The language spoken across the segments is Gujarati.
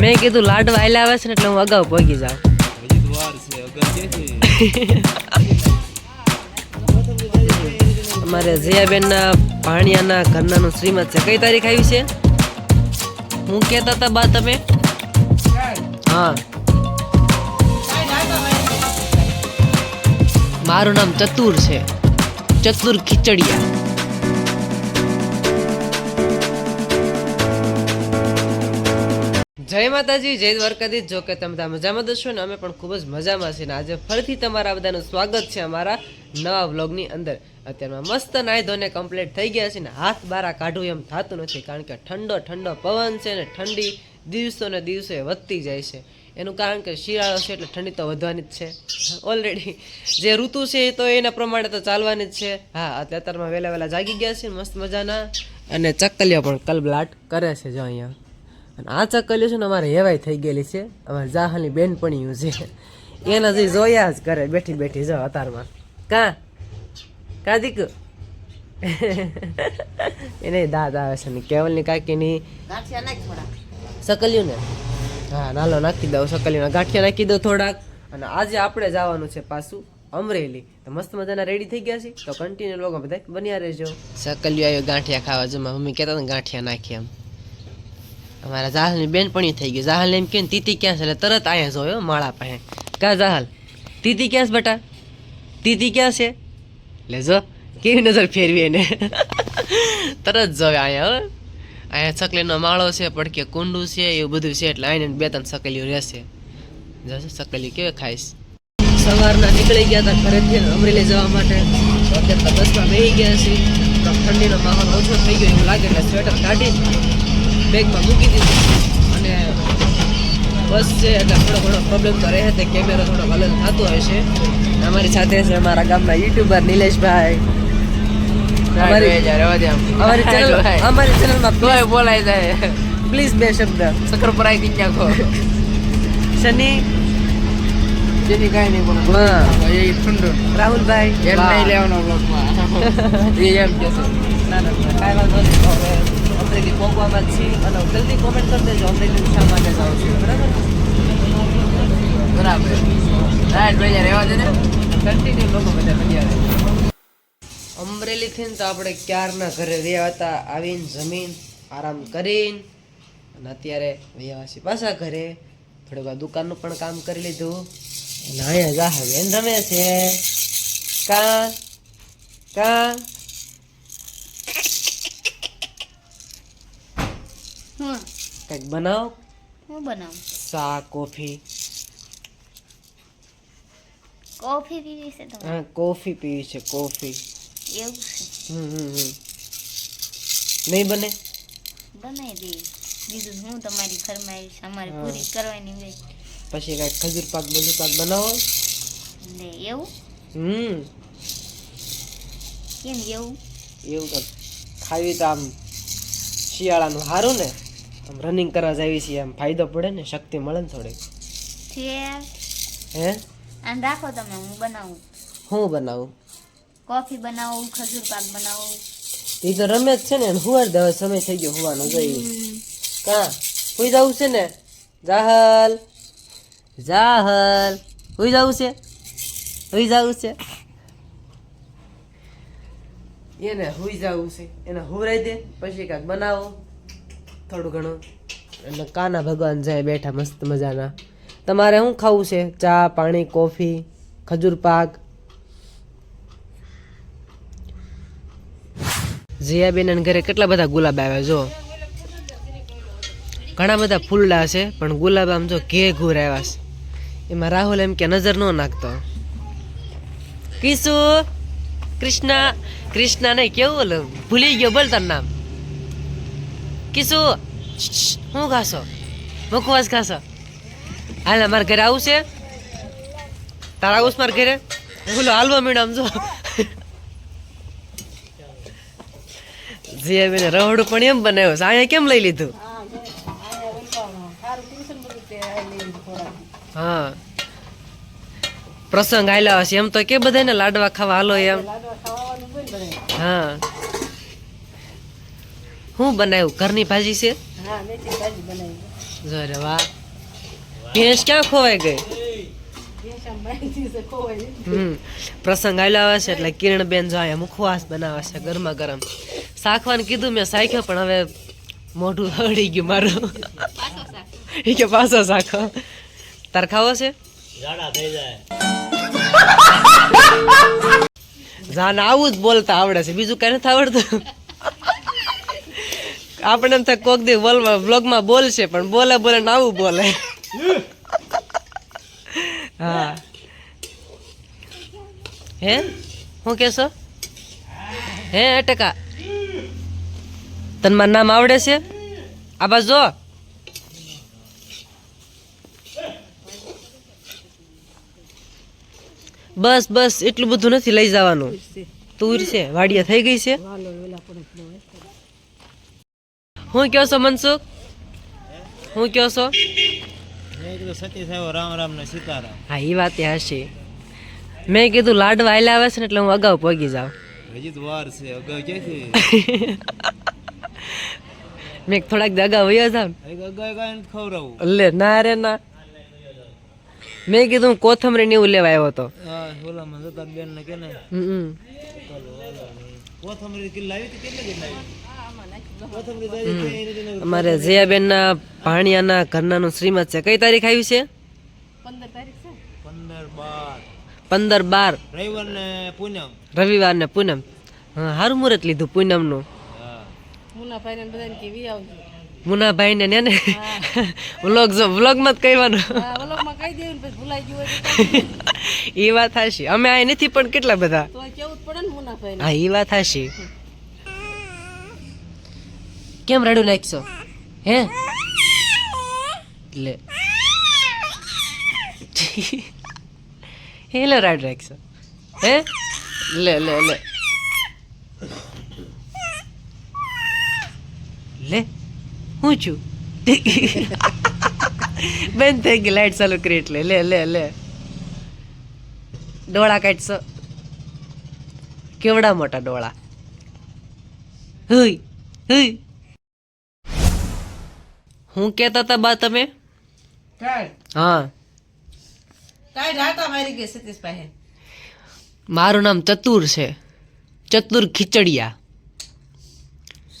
મેં કીધું લાડવા આયલા આવે છે ને એટલે હું અગાઉ પહોંચી જાઉં. અમારે જયાબેનના ભાણિયાના ઘરનાનું શ્રીમત છે. કઈ તારીખ આવી છે? હું કહેતા હતા બા તમે? હા. મારું નામ ચતુર છે. ચતુર ખીચડિયા. જય માતાજી, જય દ્વારકાધીશ. જો કે તમે બધા મજામાં દશો ને, અમે પણ ખૂબ જ મજામાં છીએ ને, આજે ફરીથી તમારા બધાનું સ્વાગત છે અમારા નવા વ્લોગની અંદર. અત્યારમાં મસ્ત નાહી ધોને કમ્પ્લીટ થઈ ગયા છે ને, હાથ બારા કાઢવું એમ થતું નથી, કારણ કે ઠંડો ઠંડો પવન છે ને, ઠંડી દિવસો ને દિવસે વધતી જાય છે. એનું કારણ કે શિયાળો છે એટલે ઠંડી તો વધવાની જ છે. ઓલરેડી જે ઋતુ છે એ તો એના પ્રમાણે તો ચાલવાની જ છે. હા અત્યારમાં વહેલા વહેલા જાગી ગયા છે મસ્ત મજાના. અને ચક્કલિયા પણ કલબલાટ કરે છે જો અહીંયા. અને આ ચકલીઓ છે ને અમારે હેવાય થઈ ગયેલી છે. અમારે જાહલની બેનપણીયું છે. એના જે જોયા જ કરે બેઠી બેઠી જો અતારમાં. કા? કા દીક એને દાદ આવે છે ને કેવલની કાકીની? સકલિયું ને હા નાલો નાખી દઉં સકલિયુંના ગાંઠિયા નાખી દઉં થોડાક. અને આજે આપણે જવાનું છે પાછું અમરેલી. તો મસ્ત મજાના રેડી થઈ ગયા છે? તો કન્ટિન્યુ લોકો બધા બન્યા રહેજો. સકલિયું આવ્યો ગાંઠિયા ખાવા જમા મમ્મી કહેતા ને ગાંઠિયા નાખી એમ. અમારા જાહલની બેનપણી થઈ ગઈ. જાહલ એમ કે તીતી ક્યાં છે? એટલે તરત અહીંયા જોયો માળા પાસે. કા જાહલ? તીતી ક્યાં છે બેટા? તીતી ક્યાં છે? લે જો, કેવી નજર ફેરવી એને? તરત જોવે અહીંયા હો. અહીંયા સકલીનો માળો છે પડકે કુંડું છે, એવું બધું છે, એટલે આઈને બે ત્રણ સકલીઓ રહેશે. જશે સકલી કેવી ખાઈશ. સવારના નીકળી ગયા હતા ઘરેથી અમરેલી જવા માટે. અત્યારે બસમાં બેસી ગયા છે ઠંડીનો માહોલ ઓછો થઈ ગયો, એવું લાગે એટલે સ્વેટર કાઢી બેગમાં મૂકી દીધું. અને બસ છે એટલે થોડો ઘણો પ્રોબ્લેમ તો રહે તે કેમેરો થોડો હલન થતો છે. અમારી સાથે છે અમારા ગામના યુટ્યુબર નિલેશભાઈ. અમારી અમારી ચેનલ અમારી ચેનલમાં તોય બોલાય જાય. પ્લીઝ બે શબ્દ. સકરપરાઈ દી નાખો શનિ જેની કાંઈ નહીં પણ હા. એ ઠંડુ. રાહુલભાઈ. એમ નહીં લેવાનો બ્લોગમાં એ એમ કે ના ના ના, કાંઈ વાંધો નહીં. તો હવે અમરેલી પહોંચવામાં છીએ અને જલ્દી કોમેન્ટ કરી દેજો અમરેલી શા માટે જાઉં છું? બરાબર? બરાબર. રાઈટ ભાઈ રહેવા દે ને. કન્ટિન્યુ લોકો બધા બન્યા અમરેલીથી તો આપણે ક્યારના ઘરે રહ્યા હતા? આવીને જમીન આરામ કરીને અને અત્યારે વ્યવાસી પાછા ઘરે. થોડીક દુકાનનું પણ કામ કરી લીધું. અને અહીંયા જા બેન રમે છે. કા? કા? કંઈક બનાવો? હું બનાવું? ચા કોફી. કોફી પીવી છે હા કોફી પીવી છે કોફી. એવું છે? હમ હમ હમ. નહીં બને? બનાવી દે બીજું હું તમારી ફરમાઈશ? અમારે. પૂરી કરવાની હોય. પછી કાંઈક ખજૂર પાક બધું પાક બનાવો? લે એવું? હમ. કેમ એવું? એવું કંઈક. ખાવી તો આમ શિયાળાનું સારું ને? આમ રનિંગ કરવા જાવી છીએ. આમ ફાયદો પડે ને શક્તિ મળે ને થોડીક. હે? આમ રાખો તમે હું બનાવું. હું બનાવું? કોફી બનાવું ખજૂર પાક બનાવું. એ તો રમે જ છે ને હુવાર દે સમય થઈ ગયો હુવાનો જોઈએ કા? હુઈ જવું છે ને? જાહલ. જાહલ. હુઈ જવું છે? હુઈ જવું છે? એને હુઈ જવું છે. એને હુરાઈ દે પછી કાંઈક બનાવો. થોડું ઘણું. એટલે કાના ભગવાન જાય બેઠા મસ્ત મજાના. તમારે શું ખાવું છે? ચા, પાણી, કોફી, ખજૂર પાક? જીયાબેન ઘરે કેટલા બધા ગુલાબ આવ્યા જો. ઘણા બધા ફૂલડા છે, પણ ગુલાબ આમ જો ઘે ઘૂર આવ્યા છે. એમાં રાહુલ એમ કે નજર ન નાખતો. કિશુ કૃષ્ણા કૃષ્ણા નહીં, કેવું ભૂલી ગયો બોલ તાર નામ. કિશુ શું ખાશો મુખવાસ ખાશો હાલ મારા ઘરે આવું છે તારા આવું મારા ઘરે બોલો હાલવા મેડમ જો જીયાબેને રવડું પણ એમ બનાવ્યો છે અહીંયા કેમ લઈ લીધું હા પ્રસંગ આયલા હશે એમ તો કે બધાને લાડવા ખાવા હાલો એમ હા શું બનાવ્યું? ઘરની ભાજી છે? જોરે વાહ. ભેંસ ક્યાં ખોવાઈ ગઈ? હમ. પ્રસંગ આવેલા આવે છે એટલે કિરણ બેન જો અહીંયા મુખવાસ બનાવે છે ગરમા ગરમ. શાખવાનું કીધું મેં શાખ્યો પણ હવે મોઢું હળી ગયું મારું. એ કે પાછો શાખો તાર ખાવો છે? જાને આવું જ બોલતા આવડે છે. બીજું કઈ નથી આવડતું. આપણે એમ થાય કોક દી વ્લોગમાં બોલશે, પણ બોલે બોલે, ને આવું બોલે. હા. હે? શું કેશો? હે અટકા તને મારું નામ આવડે છે? આ બસ જો. બસ બસ, એટલું બધું નથી લઈ જવાનું. તુર છે, વાડિયા થઈ ગઈ છે. હું કયો છો મનસુખ? હું કયો છો? મેં કીધું સતી સાહેબ રામ રામ ને સીતારામ. હા એ વાત હશે. મેં કીધું લાડવા આયલા આવે છે ને એટલે હું અગાઉ પગી જાઉં. હજી તો વાર છે અગાઉ ક્યાંથી? મેં થોડાક અગાઉ વયો જાઉં અગાઉ કાંઈ ના રે ના. મેં કીધું કોથમરી ને એવું લેવા આવ્યો હતો. ઓલામાં જતા બેન ને. કે ને કોથમરી કિલ્લો લાવી હતી કેટલી કેટલી અમારે જયાબેનના ભાણિયાના ઘરનાનું શ્રીમત છે. કઈ તારીખ આવી છે? પંદર બાર. રવિવાર ને પૂનમ. રવિવાર ને પૂનમ હારું મુહૂર્ત લીધું પૂનમનું મુનાભાઈ ને ને? વ્લોગ વ્લોગ જ કહેવાનું. એ વાત હાશી અમે આ નથી પણ કેટલા બધા? હા એ વાત હાશી કેમ રડું નાખશો? હે? લે. હેલો, રાડ રાખશો હે? લે લે લે. લે, હું છું? બેન થઈ ગઈ, લાઈટ ચાલુ કરી એટલે. લે લે લે. ડોળા કાઢશો. કેવડા મોટા ડોળા? હઈ, હુઈ. હું કહેતા હતા બા તમે? હા. મારું નામ ચતુર છે. ચતુર ખીચડિયા.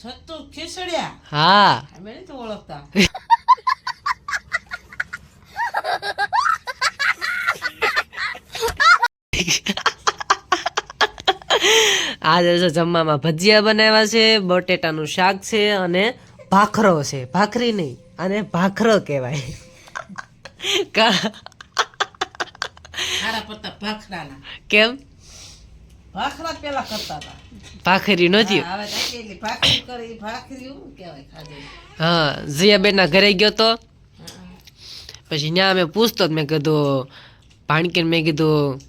સત્તુ ખીચડ્યા? હા. ઓળખતા. આજે જમવામાં ભજીયા બનાવ્યા છે બટેટાનું શાક છે અને ભાખરો છે ભાખરી નહીં અને ભાખરો કહેવાય. કેમ? ભાખરા નથી હા, જીયાબેનના ઘરે ગયો તો? પછી ત્યાં મેં પૂછતો મેં કીધું ભાણકીને મેં કીધું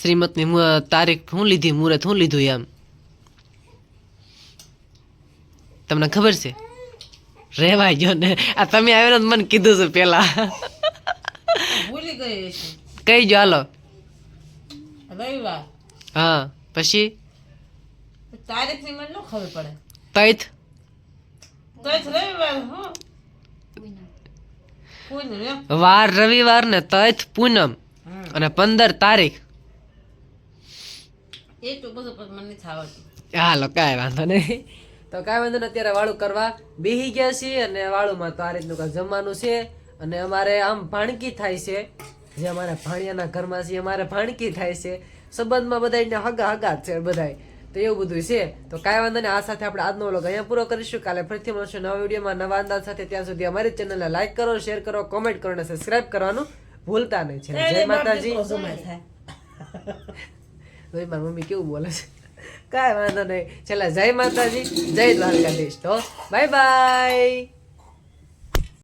શ્રીમતની તારીખ શું લીધી મુહૂર્ત શું લીધું એમ. તમને ખબર છે? રેવાય જો ને. આ તમે આવ્યો ને મને કીધું છે પેલા. ભૂલી ગઈ કઈ જો હાલો. રવિવાર. હા પછી? તારીખની મને ન ખબર પડે. તૈથ તો રવિવાર હું. વાર રવિવાર ને તૈથ પૂનમ. અને પંદર તારીખ. એટલું બધું મને હાલો કાંઈ વાંધો નહીં. તો કાંઈ વાંધો નહીં અત્યારે વાળું કરવા બેહી ગયા છીએ અને વાળુમાં તો આ રીતનું કાંઈક જમવાનું છે અને અમારે આમ ભાણકી થાય છે. જે અમારા ભાણિયાના ઘરમાં છે અમારે ભાણકી થાય છે. સંબંધમાં બધા હગા હગા છે બધાય. તો એવું બધું છે. તો કાંઈ વાંધો નહીં આ સાથે આપણે આજનો વ્લોગ અહીંયા પૂરો કરીશું. કાલે ફરીથી મળશું નવા વિડીયોમાં નવા અંદાજ સાથે. ત્યાં સુધી અમારી ચેનલને લાઈક કરો શેર કરો કોમેન્ટ કરો અને સબસ્ક્રાઇબ કરવાનું ભૂલતા નહીં. છે જય માતાજી. મારી મમ્મી કેવું બોલે છે? કાંઈ વાંધો નહીં. છેલ્લા જય માતાજી જય દ્વારકાધીશ તો. Bye bye.